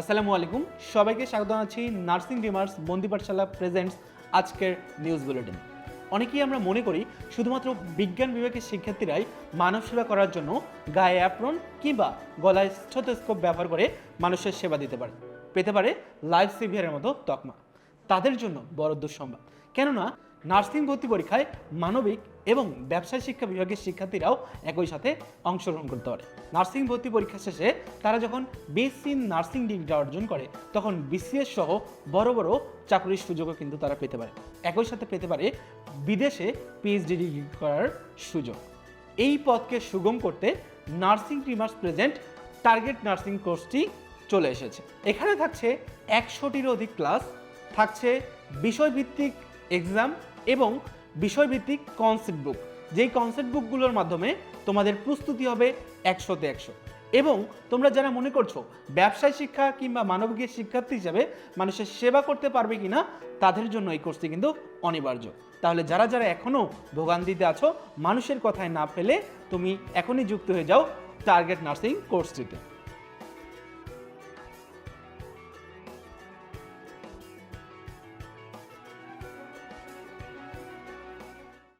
আসসালামু আলাইকুম। সবাইকে স্বাগত জানাচ্ছি নার্সিং ডিমার্স বন্দি পাঠশালা প্রেজেন্টস আজকের নিউজ বুলেটিন অনেকেই আমরা মনে করি শুধুমাত্র বিজ্ঞান বিভাগের শিক্ষার্থীরাই মানব সেবা করার জন্য গায়ে অ্যাপ্রন কিংবা গলায় স্টোথোস্কোপ ব্যবহার করে মানুষের সেবা দিতে পারে। পেতে পারে লাইফ সেভিয়ারের মতো তকমা। তাদের জন্য বড় দুঃসংবাদ কেননা নার্সিং ভর্তি পরীক্ষায় মানবিক এবং ব্যবসায় শিক্ষা বিভাগের শিক্ষার্থীরাও একই সাথে অংশগ্রহণ করতে পারে। নার্সিং ভর্তি পরীক্ষা শেষে তারা যখন বিএসসি নার্সিং ডিগ্রি অর্জন করে, তখন বিসিএস সহ বড় বড় চাকরির সুযোগও কিন্তু তারা পেতে পারে। একই সাথে পেতে পারে বিদেশে পিএইচডি ডিগ্রি করার সুযোগ। এই পথকে সুগম করতে নার্সিং টিমার্স প্রেজেন্ট টার্গেট নার্সিং কোর্সটি চলে এসেছে। এখানে থাকছে একশোটিরও অধিক ক্লাস, থাকছে বিষয়ভিত্তিক এক্সাম এবং বিষয়ভিত্তিক কনসেপ্ট বুক যেই কনসেপ্ট বুকগুলোর মাধ্যমে তোমাদের প্রস্তুতি হবে একশোতে একশো। এবং তোমরা যারা মনে করছ ব্যবসায় শিক্ষা কিংবা মানবিক শিক্ষার্থী হিসাবে মানুষের সেবা করতে পারবে কিনা, তাদের জন্য এই কোর্সটি কিন্তু অনিবার্য। তাহলে যারা যারা এখনও ভোগান্তিতে আছো, মানুষের কথায় না ফেলে তুমি এখনই যুক্ত হয়ে যাও টার্গেট নার্সিং কোর্সটিতে